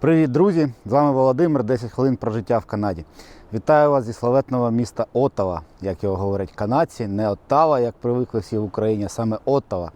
Привіт, друзі! З вами Володимир, 10 хвилин про життя в Канаді. Вітаю вас зі славетного міста Оттава, як його говорять канадці, не Оттава, як привикли всі в Україні, а саме Оттава.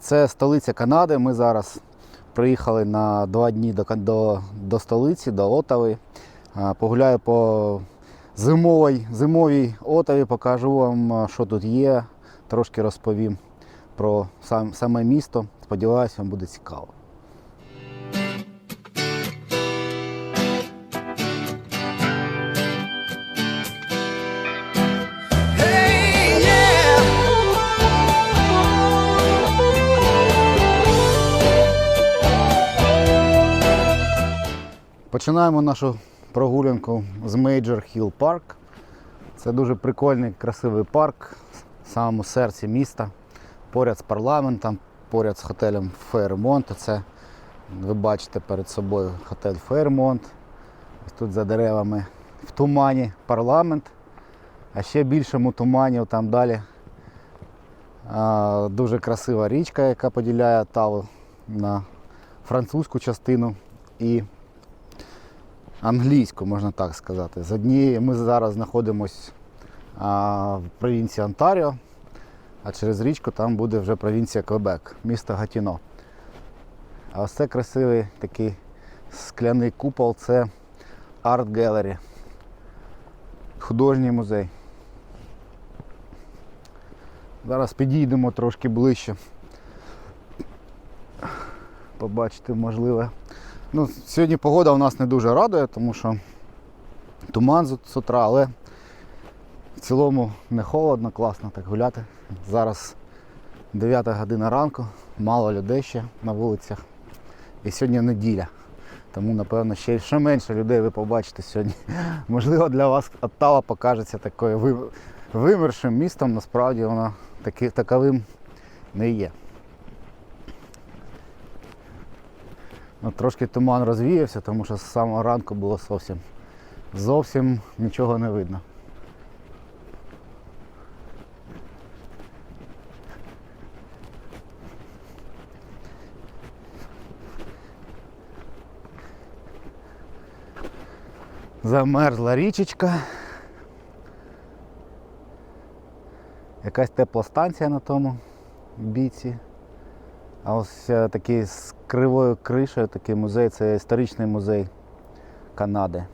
Це столиця Канади. Ми зараз приїхали на два дні до, до, до столиці, до Оттави. А, Погуляю по зимовій, зимовій Оттаві, покажу вам, що тут є, трошки розповім про сам, саме місто. Сподіваюся, вам буде цікаво. Починаємо нашу прогулянку з Major Hill Park. Це дуже прикольний, красивий парк в самому серці міста, поряд з парламентом, поряд з готелем Fairmont. Це ви бачите перед собою готель. Ось тут за деревами в тумані парламент, а ще більшому тумані там далі дуже красива річка, яка поділяє Таву на французьку частину і англійську, можна так сказати. З однієї ми зараз знаходимося в провінції Онтаріо, а через річку там буде вже провінція Квебек, місто Гатіно. А ось це красивий такий скляний купол це Art Gallery, художній музей. Зараз підійдемо трошки ближче. Побачити можливе. Ну, сьогодні погода у нас не дуже радує, тому що туман з утра, але в цілому не холодно, класно так гуляти. Зараз 9 година ранку, мало людей ще на вулицях. І сьогодні неділя. Тому, напевно, ще, ще менше людей ви побачите сьогодні. Можливо, для вас Оттава покажеться такою вимершим містом, насправді воно таки, таковим не є. Ну, трошки туман розвіявся, тому що з самого ранку було зовсім, зовсім нічого не видно. Замерзла річечка. Якась тепла станція на тому бійці. А ось е, такий з кривою кришею, такий музей, це історичний музей Канади.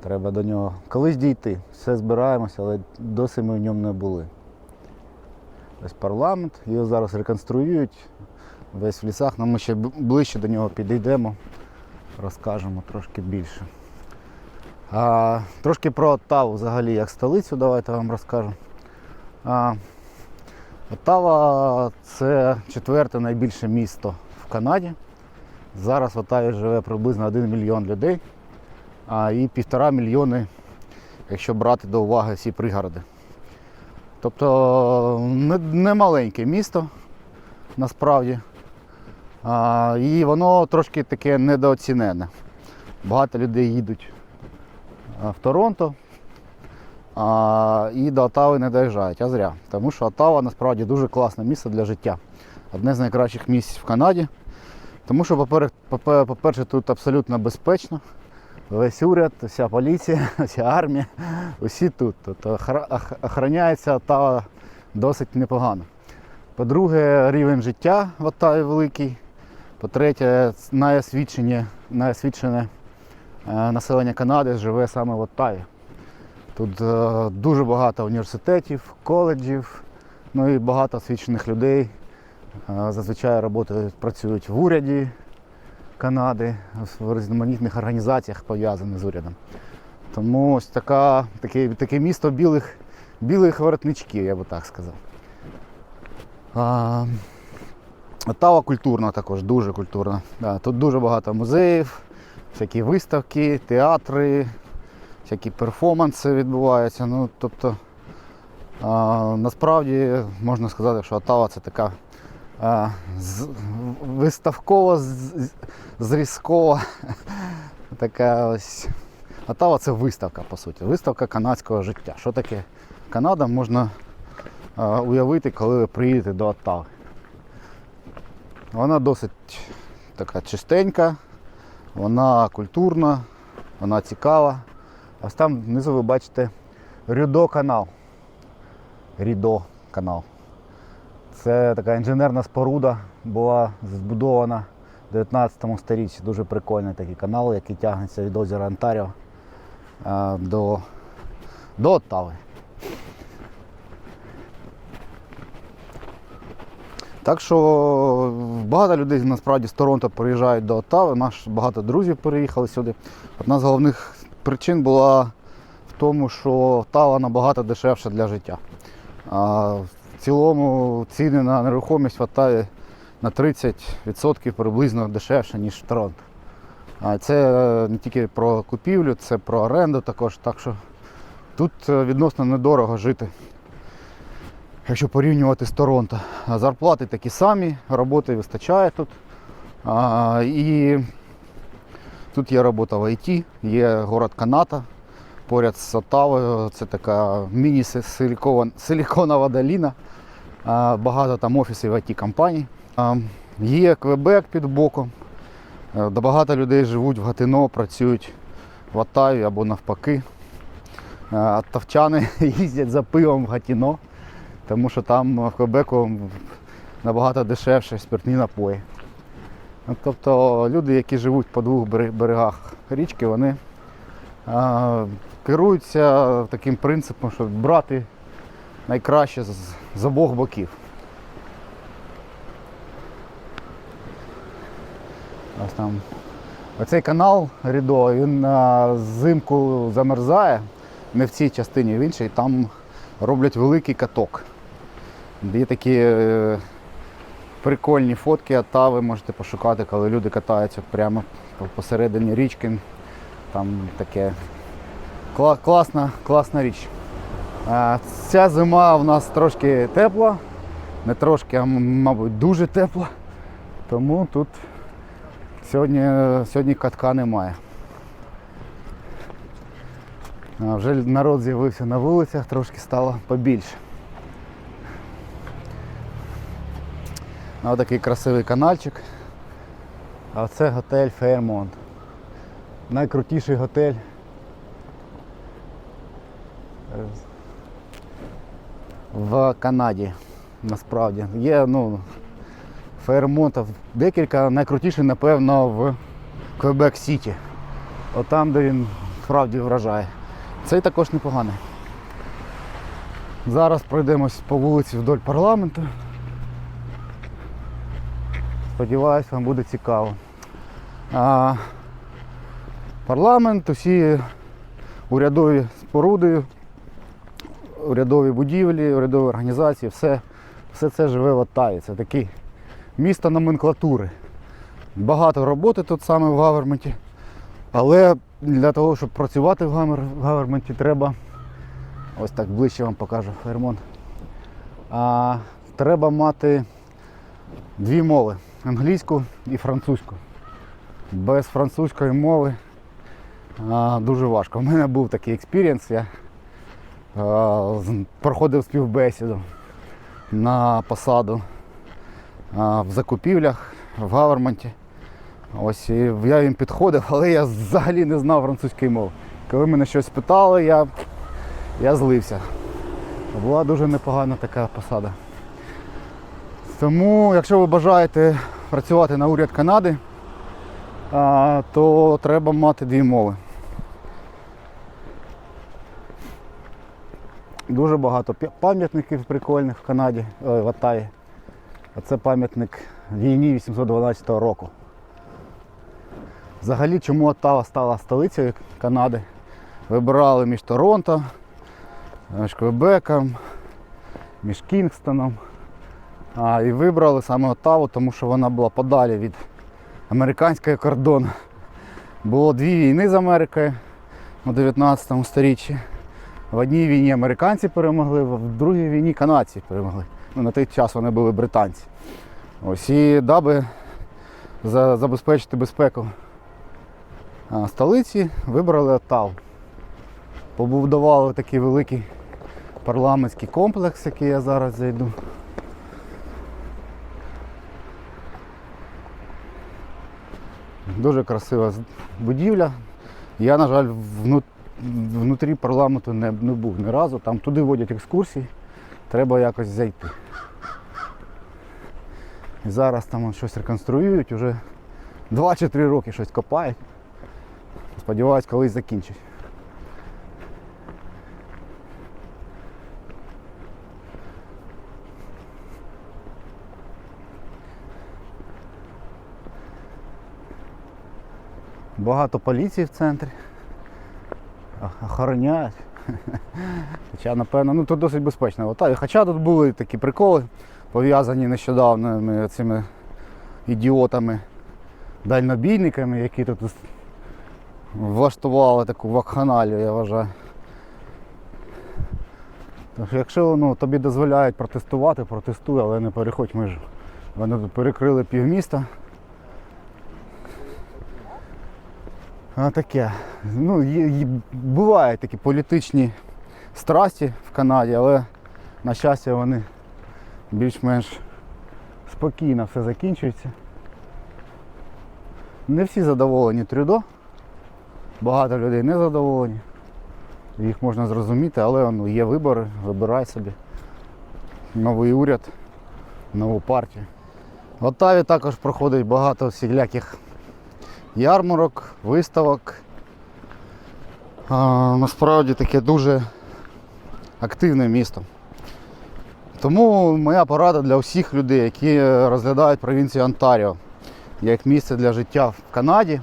Треба до нього колись дійти. Все збираємося, але досі ми в ньому не були. Ось парламент, його зараз реконструюють весь в лісах, але ми ще ближче до нього підійдемо, розкажемо трошки більше. А, трошки про Оттаву взагалі як столицю, давайте вам розкажу. А, Оттава це четверте найбільше місто в Канаді. Зараз в Оттаві живе приблизно 1 мільйон людей, а і півтора мільйони, якщо брати до уваги всі пригороди. Тобто не маленьке місто насправді. А, і воно трошки таке недооцінене. Багато людей їдуть в Торонто, а, і до Отави не доїжджають, а зря. Тому що Отава насправді дуже класне місце для життя. Одне з найкращих місць в Канаді. Тому що, по-перше, тут абсолютно безпечно. Весь уряд, вся поліція, вся армія, усі тут. Тобто охороняється Оттава досить непогано. По-друге, рівень життя в Оттаві великий. По-третє, найосвічене е, населення Канади живе саме в Оттаві. Тут е, дуже багато університетів, коледжів, ну і багато освічених людей. Е, зазвичай роботи працюють в уряді Канади, в різноманітних організаціях пов'язаних з урядом. Тому ось така, таке, таке місто білих, білих воротничків, я би так сказав. А, Оттава культурна також, дуже культурна. Да, тут дуже багато музеїв, всякі виставки, театри, всякі перформанси відбуваються. Ну, тобто, а, насправді можна сказати, що Оттава це така а, з, виставково з- зрізкова така ось. Оттава це виставка, по суті, виставка канадського життя. Що таке Канада можна а, уявити, коли ви приїдете до Оттави. Вона досить така чистенька, Вона культурна, вона цікава. Ось там внизу ви бачите Рюдо канал. Рідо канал. Це така інженерна споруда була збудована в 19 столітті. Дуже прикольний такий канал, який тягнеться від озера Онтаріо до, до Оттави. Так що багато людей насправді з Торонто приїжджають до Оттави. Наш багато друзів переїхали сюди. Одна з головних причин була в тому, що Оттава набагато дешевша для життя. А в цілому ціни на нерухомість в Оттаві на 30% приблизно дешевше, ніж в Торонто. А це не тільки про купівлю, це про оренду також. Так що тут е, відносно недорого жити якщо порівнювати з Торонто. Зарплати такі самі, роботи вистачає тут. А, і тут є робота в ІТ, є город Каната поряд з Оттавою. Це така міні-силіконова доліна. Багато там офісів it компаній. А, є Квебек під боком. Е, Багато людей живуть в Гатино, працюють в Оттаві або навпаки. А Оттавчани їздять за пивом в Гатіно тому що там в Квебеку набагато дешевше спиртні напої. Тобто люди, які живуть по двох берегах річки, вони керуються таким принципом, щоб брати найкраще з, обох боків. Ось там. Оцей канал Рідо, він взимку замерзає, не в цій частині, в іншій, там роблять великий каток. Є такі е, прикольні фотки Оттави, можете пошукати, коли люди катаються прямо посередині річки. Там таке кла- класна, класна річ. Ця зима в нас трошки тепла, не трошки, а мабуть дуже тепла. Тому тут сьогодні, сьогодні катка немає. Вже народ з'явився на вулицях, трошки стало побільше. Ось такий красивий каналчик. А це готель Фейрмонт. Найкрутіший готель. В Канаді. Насправді. Є ну, Фейрмонтів декілька, найкрутіший, напевно, в Квебек Сіті. От там, де він справді вражає. Цей також непоганий. Зараз пройдемось по вулиці вдоль парламенту. Сподіваюсь, вам буде цікаво. А, парламент, усі урядові споруди, урядові будівлі, урядові організації, все, все це живе в Оттаві. Це таке місто номенклатури. Багато роботи тут саме в гаверменті. Але для того, щоб працювати в гаверменті, треба. Ось так ближче вам покажу Фермон. А, треба мати дві мови англійську і французьку. Без французької мови а, дуже важко. У мене був такий експірієнс. Я а, проходив співбесіду на посаду а, в закупівлях в гаверменті. Ось і я їм підходив, але я взагалі не знав французької мови. Коли мене щось питали, я, я злився. Була дуже непогана така посада. Тому, якщо ви бажаєте працювати на уряд Канади, то треба мати дві мови. Дуже багато пам'ятників прикольних в Канаді, в Оттаві. А це пам'ятник війні 812 року. Взагалі, чому Оттава стала столицею Канади? Вибирали між Торонто, між Квебеком, між Кінгстоном. А, і вибрали саме Оттаву, тому що вона була подалі від американського кордону. Було дві війни з Америкою у 19 сторіччі. В одній війні американці перемогли, в другій війні канадці перемогли. Ну, на той час вони були британці. Ось і даби забезпечити безпеку столиці, вибрали Оттаву. Побудували такий великий парламентський комплекс, який я зараз зайду. Дуже красива будівля. Я, на жаль, вну- внутрі парламенту не, не був ні разу. Там туди водять екскурсії. Треба якось зайти. І зараз там щось реконструюють, вже 2 чи 3 роки щось копають. Сподіваюсь, колись закінчать. Багато поліції в центрі. Охороняють. Хоча, напевно, ну тут досить безпечно. Ота- Хоча тут були такі приколи, пов'язані нещодавно цими ідіотами, дальнобійниками, які тут влаштували таку вакханалію, я вважаю. Тож, якщо ну, тобі дозволяють протестувати, протестуй, але не переходь межу. Вони тут перекрили півміста. Таке. Ну, є, бувають такі політичні страсті в Канаді, але на щастя вони більш-менш спокійно все закінчується. Не всі задоволені Трюдо. Багато людей не задоволені. Їх можна зрозуміти, але ну, є вибори, вибирай собі. Новий уряд, нову партію. В Оттаві також проходить багато всіляких ярмарок, виставок. Насправді таке дуже активне місто. Тому моя порада для всіх людей, які розглядають провінцію Онтаріо як місце для життя в Канаді,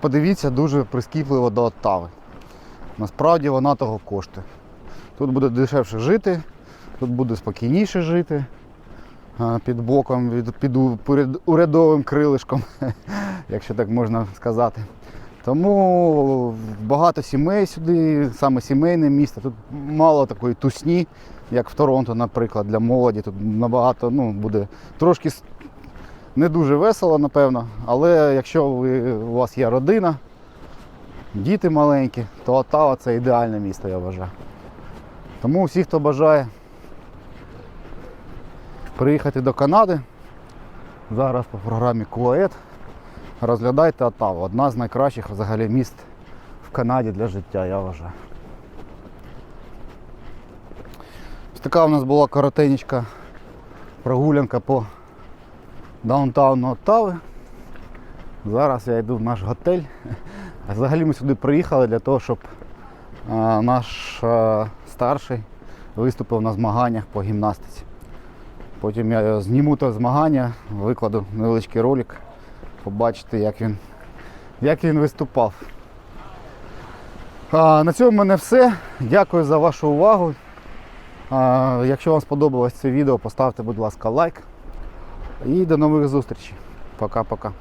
подивіться дуже прискіпливо до Оттави. Насправді вона того коштує. Тут буде дешевше жити, тут буде спокійніше жити під боком, під урядовим крилишком, якщо так можна сказати. Тому багато сімей сюди, саме сімейне місто. Тут мало такої тусні, як в Торонто, наприклад, для молоді. Тут набагато ну, буде трошки не дуже весело, напевно. Але якщо ви, у вас є родина, діти маленькі, то Оттава це ідеальне місто, я вважаю. Тому всі, хто бажає приїхати до Канади, зараз по програмі Куает, розглядайте Оттаву. Одна з найкращих взагалі міст в Канаді для життя, я вважаю. Така у нас була коротенька прогулянка по даунтауну Оттави. Зараз я йду в наш готель. Взагалі ми сюди приїхали для того, щоб наш старший виступив на змаганнях по гімнастиці. Потім я зніму те змагання, викладу невеличкий ролик, побачите, як він, як він виступав. А, на цьому в мене все. Дякую за вашу увагу. А, якщо вам сподобалось це відео, поставте, будь ласка, лайк. І до нових зустрічей. Пока-пока.